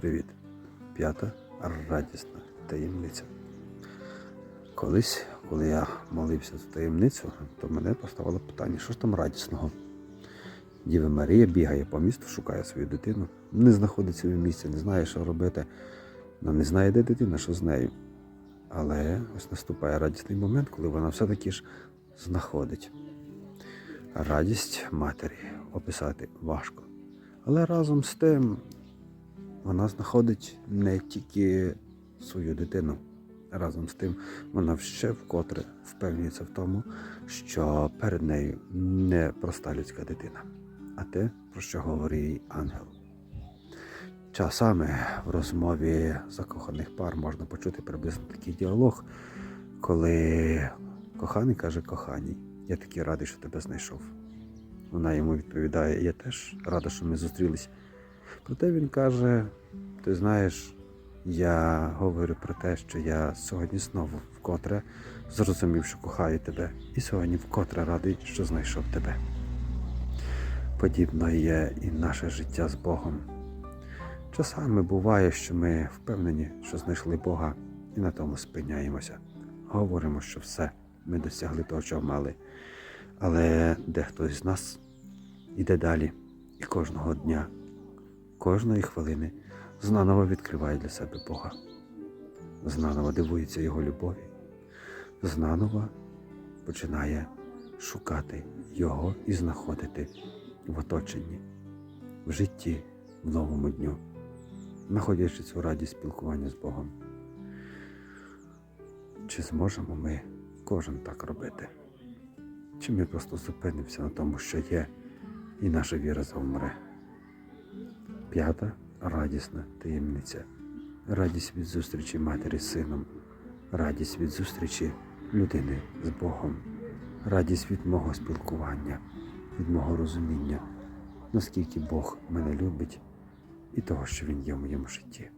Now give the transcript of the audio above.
Привіт. П'ята радісна таємниця. Колись, коли я молився за таємницю, то мене поставило питання, що ж там радісного? Діва Марія бігає по місту, шукає свою дитину, не знаходить собі місця, не знає, що робити. Вона не знає, де дитина, що з нею. Але ось наступає радісний момент, коли вона все-таки ж знаходить. Радість матері описати важко. Але разом з тим вона знаходить не тільки свою дитину. Разом з тим вона ще вкотре впевнюється в тому, що перед нею не проста людська дитина, а те, про що говорить ангел. Часами в розмові закоханих пар можна почути приблизно такий діалог, коли коханий каже коханій, я такий радий, що тебе знайшов. Вона йому відповідає, я теж рада, що ми зустрілись. Проте він каже: ти знаєш, я говорю про те, що я сьогодні знову вкотре зрозумів, що кохаю тебе, і сьогодні вкотре радий, що знайшов тебе. Подібно є і наше життя з Богом. Часами буває, що ми впевнені, що знайшли Бога, і на тому спиняємося. Говоримо, що все, ми досягли того, чого мали. Але дехто з нас іде далі, і кожного дня, кожної хвилини знаново відкриває для себе Бога, знаново дивується Його любові, знаново починає шукати Його і знаходити в оточенні, в житті, в новому дню, знаходячи цю радість спілкування з Богом. Чи зможемо ми кожен так робити? Чи ми просто зупинимося на тому, що є, і наша віра завмре? П'ята радісна таємниця. Радість від зустрічі матері з сином, радість від зустрічі людини з Богом, радість від мого спілкування, від мого розуміння, наскільки Бог мене любить і того, що Він є в моєму житті.